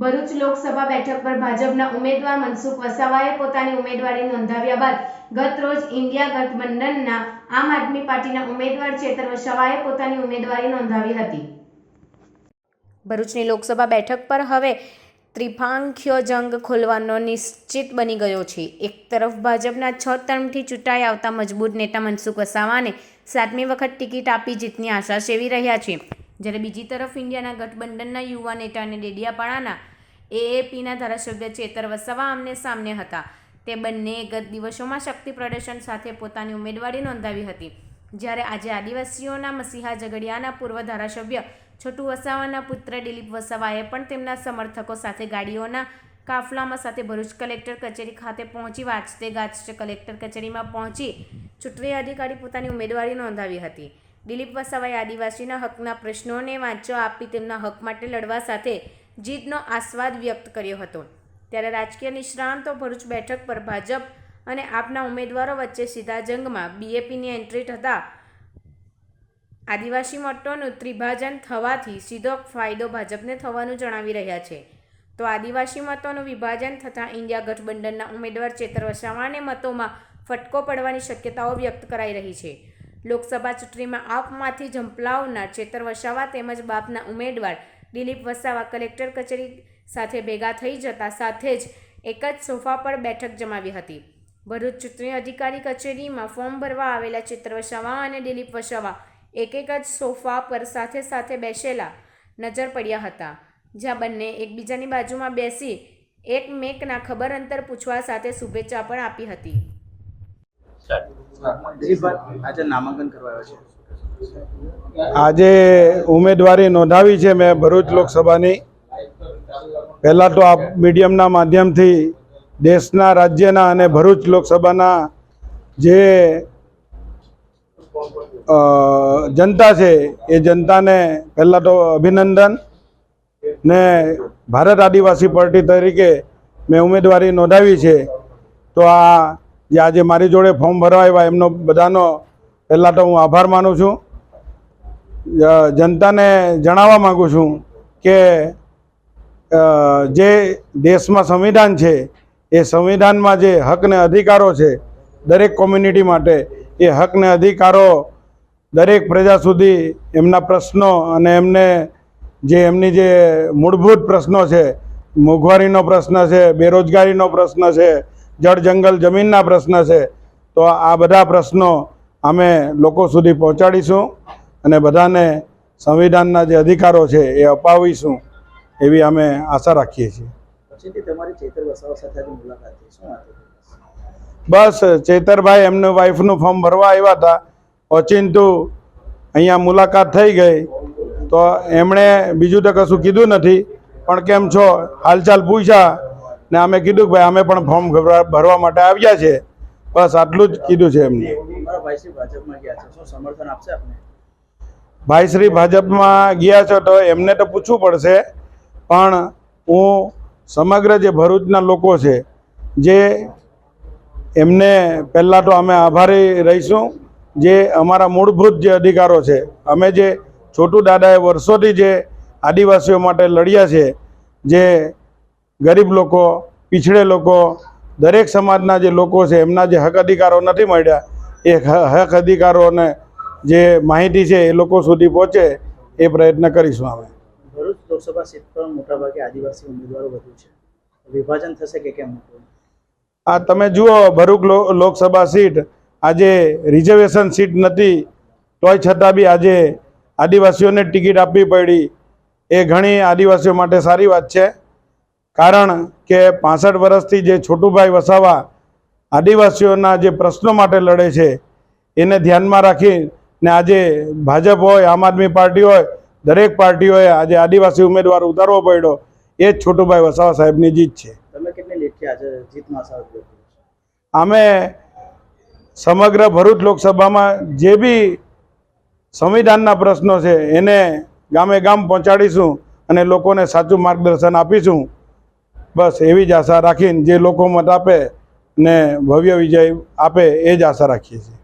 ભરૂચ લોકસભા બેઠક પર ભાજપના ઉમેદવાર મનસુખ વસાવાએ પોતાની ઉમેદવારી નોંધાવ્યા બાદ ગત રોજ ઇન્ડિયા ગઠબંધનના આમ આદમી પાર્ટીના ઉમેદવાર ચેતર વસાવાએ પોતાની ઉમેદવારી નોંધાવી હતી. ભરૂચની લોકસભા બેઠક પર હવે ત્રિપાંખ્ય જંગ ખોલવાનો નિશ્ચિત બની ગયો છે. એક તરફ ભાજપના છ ટર્મથી ચૂંટાઈ આવતા મજબૂત નેતા મનસુખ વસાવાને સાતમી વખત ટિકિટ આપી જીતની આશા સેવી રહ્યા છે. જ્યારે બીજી તરફ ઇન્ડિયાના ગઠબંધનના યુવા નેતા અને ડેડિયાપાડાના એએપીના ધારાસભ્ય ચેતર વસાવા આમને સામને હતા. તે બંને ગત દિવસોમાં શક્તિ પ્રદર્શન સાથે પોતાની ઉમેદવારી નોંધાવી હતી. જ્યારે આજે આદિવાસીઓના મસીહા ઝઘડિયાના પૂર્વ ધારાસભ્ય છોટુ વસાવાના પુત્ર દિલીપ વસાવાએ પણ તેમના સમર્થકો સાથે ગાડીઓના કાફલામાં સાથે ભરૂચ કલેક્ટર કચેરી ખાતે પહોંચી વાંચતે ગાજતે કલેક્ટર કચેરીમાં પહોંચી ચૂંટણી અધિકારી પોતાની ઉમેદવારી નોંધાવી હતી. દિલીપ વસાવાએ આદિવાસીના હકના પ્રશ્નોને વાંચો આપી તેમના હક માટે લડવા સાથે જીતનો આસ્વાદ વ્યક્ત કર્યો હતો. ત્યારે રાજકીય નિષ્ણાંતો ભરૂચ બેઠક પર ભાજપ અને આપના ઉમેદવારો વચ્ચે સીધા જંગમાં બીએપીની એન્ટ્રી થતાં આદિવાસી મતોનું ત્રિભાજન થવાથી સીધો ફાયદો ભાજપને થવાનું જણાવી રહ્યા છે. તો આદિવાસી મતોનું વિભાજન થતાં ઇન્ડિયા ગઠબંધનના ઉમેદવાર ચેતર વસાવાને મતોમાં ફટકો પડવાની શક્યતાઓ વ્યક્ત કરાઈ રહી છે. લોકસભા ચૂંટણીમાં આપમાંથી ઝંપલાવનાર ચેતર વસાવા તેમજ બાપના ઉમેદવાર દિલીપ વસાવા કલેક્ટર કચેરી સાથે ભેગા થઈ જતા સાથે જ એક જ સોફા પર બેઠક જમાવી હતી. ભરૂચ ચૂંટણી અધિકારી કચેરીમાં ફોર્મ ભરવા આવેલા ચિત્ર વસાવા અને દિલીપ વસાવા એક એક જ સોફા પર સાથે સાથે બેસેલા નજર પડ્યા હતા. જ્યાં બંને એકબીજાની બાજુમાં બેસી એકમેકના ખબર અંતર પૂછવા સાથે શુભેચ્છા પણ આપી હતી. આજે નામાંકન છે. આજે ઉમેદવારી નોંધાવી છે મેં ભરૂચ લોકસભાની. પહેલાં તો આ મીડિયમના માધ્યમથી દેશના રાજ્યના અને ભરૂચ લોકસભાના જે જનતા છે એ જનતાને પહેલાં તો અભિનંદન ને ભારત આદિવાસી પાર્ટી તરીકે મેં ઉમેદવારી નોંધાવી છે. તો આ જે આજે મારી જોડે ફોર્મ ભરવા આવ્યા, એમનો બધાનો પહેલાં તો હું આભાર માનું છું. જનતાને જણાવવા માગું છું કે જે દેશમાં સંવિધાન છે, એ સંવિધાનમાં જે હક ને અધિકારો છે, દરેક કોમ્યુનિટી માટે એ હક ને અધિકારો દરેક પ્રજા સુધી એમના પ્રશ્નો અને એમને જે એમની જે મૂળભૂત પ્રશ્નો છે, મોંઘવારીનો પ્રશ્ન છે, બેરોજગારીનો પ્રશ્ન છે જળ જંગલ જમીનના પ્રશ્ન છે તો આ બધા પ્રશ્નો અમે લોકો સુધી પહોંચાડીશું અને બધાને સંવિધાનના જે અધિકારો છે એ અપાવીશું એવી અમે આશા રાખીએ છીએ. બસ ચેતરભાઈ એમનું વાઈફનું ફોર્મ ભરવા આવ્યા હતા. ઓચિંતું અહીંયા મુલાકાત થઈ ગઈ. તો એમણે બીજું તો કશું કીધું નથી. પણ કેમ છો? હાલચાલ પૂછ્યા ને અમે કીધું કે ભાઈ અમે પણ ફોર્મ ભરવા ભરવા માટે આવ્યા છે. બસ આટલું જ કીધું છે એમને. ભાઈશ્રી ભાજપમાં ગયા છો તો એમને તો પૂછવું પડશે પણ હું સમગ્ર જે ભરૂચના લોકો છે જે એમને પહેલાં તો અમે આભારી રહીશું જે અમારા મૂળભૂત જે અધિકારો છે અમે જે છોટુ દાદાએ વર્ષોથી જે આદિવાસીઓ માટે લડ્યા છે જે ગરીબ લોકો પીછડે લોકો દરેક સમાજના જે લોકો છે એમના જે હક અધિકારો નથી મળ્યા એ હક અધિકારોને જે માહિતી છે એ લોકો સુધી પહોંચે એ પ્રયત્ન કરીશું અમે. ભરૂચ લોકસભા સીટ પર મોટાભાગે આદિવાસી ઉમેદવારો વધુ છે. વિભાજન થશે કે કેમ? આ તમે જુઓ ભરૂચ લો- લોકસભા સીટ આજે રિઝર્વેશન સીટ નથી તોય છતાં બી આજે આદિવાસીઓને ટિકિટ આપવી પડી. એ ઘણી આદિવાસીઓ માટે સારી વાત છે. કારણ કે પાસઠ વર્ષથી જે છોટુભાઈ વસાવા આદિવાસીઓના જે પ્રશ્નો માટે લડે છે એને ધ્યાનમાં રાખી ને આજે ભાજપ હોય આમ આદમી પાર્ટી હોય દરેક પાર્ટીઓએ આજે આદિવાસી ઉમેદવાર ઉતારવો પડ્યો એ જ છોટુભાઈ વસાવા સાહેબની જીત છો? અમે સમગ્ર ભરૂચ લોકસભામાં જે બી સંવિધાનના પ્રશ્નો છે એને ગામે ગામ પહોંચાડીશું અને લોકોને સાચું માર્ગદર્શન આપીશું બસ એવી જ આશા રાખીને જે લોકો મત આપે ને ભવ્ય વિજય આપે એ જ આશા રાખીએ છીએ.